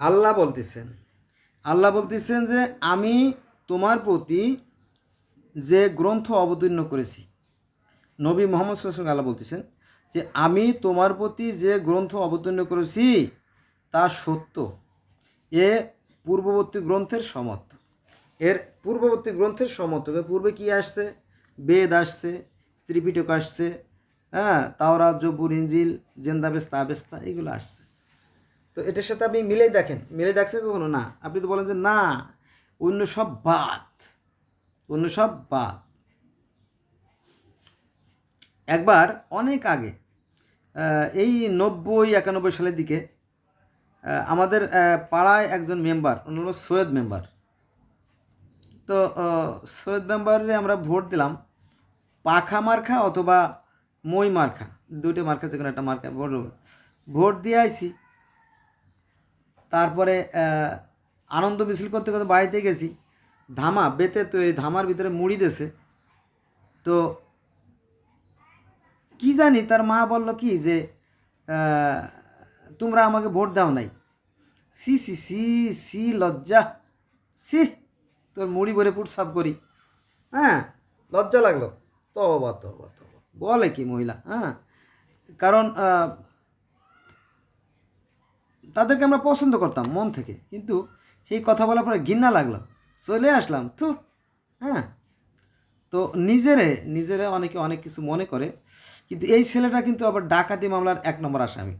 আল্লাহ বলতেছেন। আল্লাহ বলতেছেন যে, আমি তোমার প্রতি যে গ্রন্থ অবতীর্ণ করেছি, নবী মোহাম্মদ সাল্লাল্লাহু আল্লাহ বলতেছেন যে, আমি তোমার প্রতি যে গ্রন্থ অবতীর্ণ করেছি, তা সত্য। এ পূর্ববর্তী গ্রন্থের সমর্থ। এর পূর্ববর্তী গ্রন্থের সমর্থক পূর্বে কি আসছে? বেদ আসছে, ত্রিপিটক আসছে হ্যাঁ তাওরা জবুর ইঞ্জিল জেন্দাবেস্তা, আবেস্তা, এগুলো আসছে। তো এটার সাথে আপনি মিলেই দেখেন, মিলে দেখছেন কখনো? না। আপনি তো বলেন যে, না, অন্য সব বাদ। অন্য সব বাদ। একবার অনেক আগে এই নব্বই একানব্বই সালের দিকে আমাদের পাড়ায় একজন মেম্বার হলো সৈয়দ মেম্বার। তো সৈয়দ মেম্বারে আমরা ভোট দিলাম পাখা মার্খা অথবা মই মার্খা। দুটো মার্খা যে কোনো একটা মার্কা ভোট ভোট দিয়ে আইছি। তারপরে আনন্দ মিছিল করতে করতে বাড়িতে গেছি। ধামা, বেতের তৈরি ধামার ভিতরে মুড়ি দেশে তো কি জানি, তার মা বলল কি যে তোমরা আমাকে ভোট দাও নাই। সি সি সি সি, লজ্জা। সি, তোর মুড়ি ভরে পুট সাফ করি। হ্যাঁ লজ্জা লাগল। তবা তবা তবা বলে কি মহিলা হ্যাঁ? কারণ তাদেরকে আমরা পছন্দ করতাম মন থেকে। কিন্তু সেই কথা বলার পরে ঘৃণা লাগল। চলে আসলাম তো হ্যাঁ। তো নিজেরে নিজেরে অনেকে অনেক কিছু মনে করে, কিন্তু এই ছেলেটা কিন্তু আবার ডাকাতি মামলার এক নম্বর আসামি।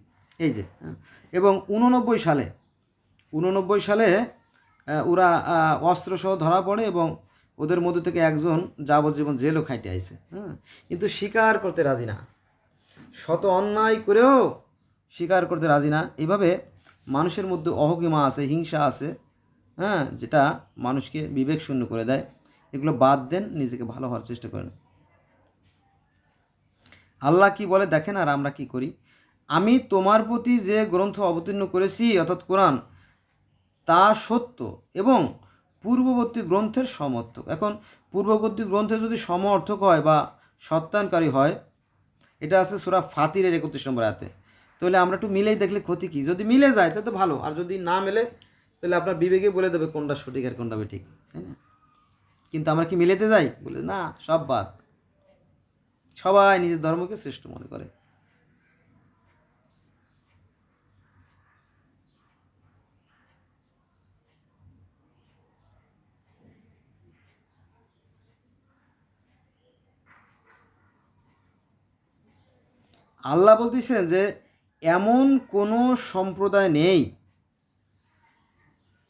এই যে হ্যাঁ। এবং উননব্বই সালে উননব্বই সালে ওরা অস্ত্রসহ ধরা পড়ে এবং ওদের মধ্যে থেকে একজন যাবজ্জীবন জেলও খাইতে আইছে হ্যাঁ। কিন্তু স্বীকার করতে রাজি না। শত অন্যায় করেও স্বীকার করতে রাজি না। এভাবে মানুষের মধ্যে অহকিমা আছে, হিংসা আছে হ্যাঁ যেটা মানুষকে বিবেক শূন্য করে দেয়। এগুলো বাদ দেন, নিজেকে ভালো হওয়ার চেষ্টা করেন। আল্লাহ কি বলে, দেখেন আর আমরা কি করি? আমি তোমার প্রতি যে গ্রন্থ অবতীর্ণ করেছি, অর্থাৎ কোরআন, তা সত্য এবং পূর্ববর্তী গ্রন্থের সমর্থক। এখন, পূর্ববর্তী গ্রন্থের যদি সমর্থক হয় বা সত্যায়নকারী হয়, এটা আছে সুরা ফাতিরের একত্রিশ নম্বর আয়াতে। তাহলে আমরা একটু মিলেই দেখলে ক্ষতি কী? যদি মিলে যায়, তাহলে তো ভালো। আর যদি না মেলে, তাহলে আপনার বিবেকে বলে দেবে কোনটা সঠিক আর কোনটা ঠিক তাই না? কিন্তু আমরা কি মিলেতে যাই? বলে, না, সব বাদ। সবাই নিজের ধর্মকে শ্রেষ্ঠ মনে করে। আল্লাহ বলতেছেন যে এমন কোনো সম্প্রদায় নেই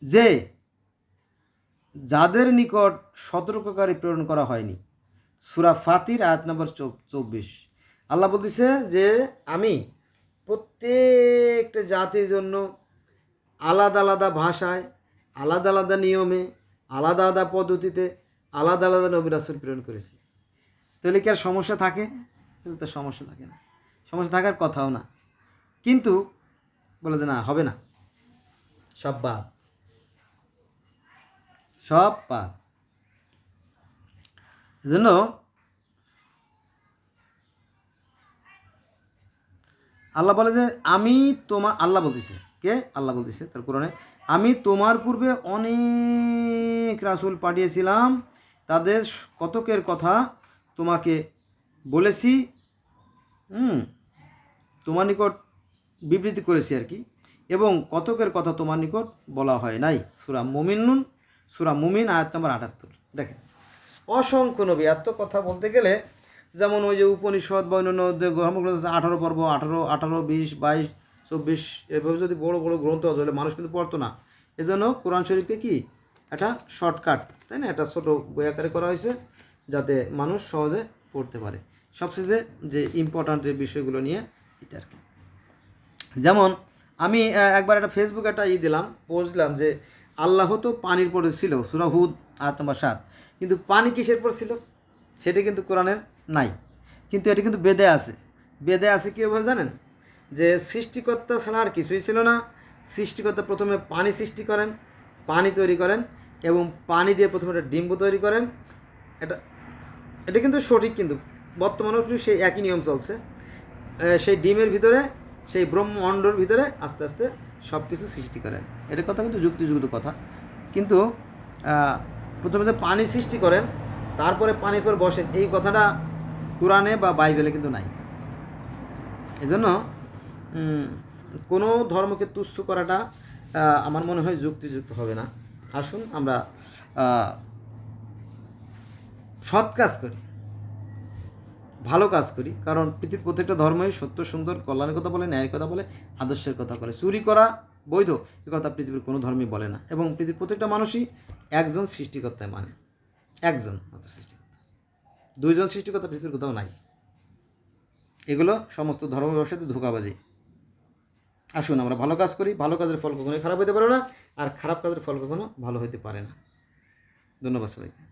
যে যাদের নিকট সতর্ককারী প্রেরণ করা হয়নি। সুরা ফাতির, আয়াত নম্বর চব্বিশ। আল্লাহ বলতেছে যে, আমি প্রত্যেকটা জাতির জন্য আলাদা আলাদা ভাষায়, আলাদা আলাদা নিয়মে, আলাদা আলাদা পদ্ধতিতে, আলাদা আলাদা নবী রাসুল প্রেরণ করেছি। তাহলে কি আর সমস্যা থাকে? তাহলে তো সমস্যা থাকে না। সমস্যা থাকার কথাও না। কিন্তু বলে যে না, হবে না। সব বাদ। সব বাদ। এজন্য আল্লাহ বলে যে, আমি তোমার, আল্লাহ বলতেছে। কে? আল্লাহ বলতেছে তার কোরআনে। আমি তোমার পূর্বে অনেক রাসূল পাঠিয়েছিলাম। তাদের কতকের কথা তোমাকে বলেছি। হুম, তোমার নিকট বিবৃতি করেছি আর কি। এবং কতকের কথা তোমার নিকট বলা হয় নাই? সুরা মুমিনুন সুরা মুমিন আয়াত নম্বর আটাত্তর। দেখেন, অসংখ্য নবী, এত কথা বলতে গেলে যেমন ওই যে উপনিষদ বা অন্যান্য ধর্মগ্রন্থ আছে, আঠারো পর্ব, আঠারো আঠারো, বিশ, বাইশ, চব্বিশ, এভাবে যদি বড় বড় গ্রন্থ তাহলে মানুষ কিন্তু পড়তো না। এজন্য কোরআন শরীফকে কি? একটা শর্টকাট, তাই না? একটা ছোটো বই আকারে করা হয়েছে, যাতে মানুষ সহজে পড়তে পারে। সবচেয়ে যে ইম্পর্ট্যান্ট যে বিষয়গুলো নিয়ে, এটা আর কি। যেমন, আমি একবার একটা ফেসবুক একটা ই দিলাম দিলাম যে আল্লাহ তো পানির পরে ছিল, সুরা হুদ, আয়াত নম্বর সাত। কিন্তু পানি কিসের পর ছিল? সেটা কিন্তু কোরআনের নাই। কিন্তু এটা কিন্তু বেদে আছে। বেদে আছে কীভাবে জানেন? যে সৃষ্টিকর্তা ছাড়া আর কিছুই ছিল না। সৃষ্টিকর্তা প্রথমে পানি সৃষ্টি করেন, পানি তৈরি করেন, এবং পানি দিয়ে প্রথমে একটা ডিম্ব তৈরি করেন। এটা এটা কিন্তু সঠিক কিন্তু, বর্তমানেও সেই একই নিয়ম চলছে। সেই ডিমের ভিতরে সেই ব্রহ্মাণ্ডর ভিতরে আস্তে আস্তে সব কিছু সৃষ্টি করেন এটা কথা কিন্তু যুক্তিযুক্ত কথা। কিন্তু প্রথমে যে পানি সৃষ্টি করেন, তারপরে পানি পর বসেন, এই কথাটা কোরআনে বা বাইবেলে কিন্তু নাই। এজন্য কোনো ধর্মকে তুচ্ছ করাটা আমার মনে হয় যুক্তিযুক্ত হবে না। আসুন আমরা সৎ কাজ করি। ভালো কাজ করি। কারণ পৃথিবীর প্রত্যেকটা ধর্মই সত্য, সুন্দর, কল্যাণের কথা বলে, ন্যায়ের কথা বলে, আদর্শের কথা বলে। চুরি করা বৈধ, এ কথা পৃথিবীর কোনো ধর্মই বলে না। এবং পৃথিবীর প্রত্যেকটা মানুষই একজন সৃষ্টিকর্তায় মানে। একজন সৃষ্টিকর্তা। দুইজন সৃষ্টিকর্তা পৃথিবীর কোথাও নাই। এগুলো সমস্ত ধর্ম ব্যবসাতে ধোকাবাজি। আসুন, আমরা ভালো কাজ করি, ভালো কাজের ফল কখনোই খারাপ হতে পারে না, আর খারাপ কাজের ফল কখনো ভালো হতে পারে না। ধন্যবাদ সবাইকে।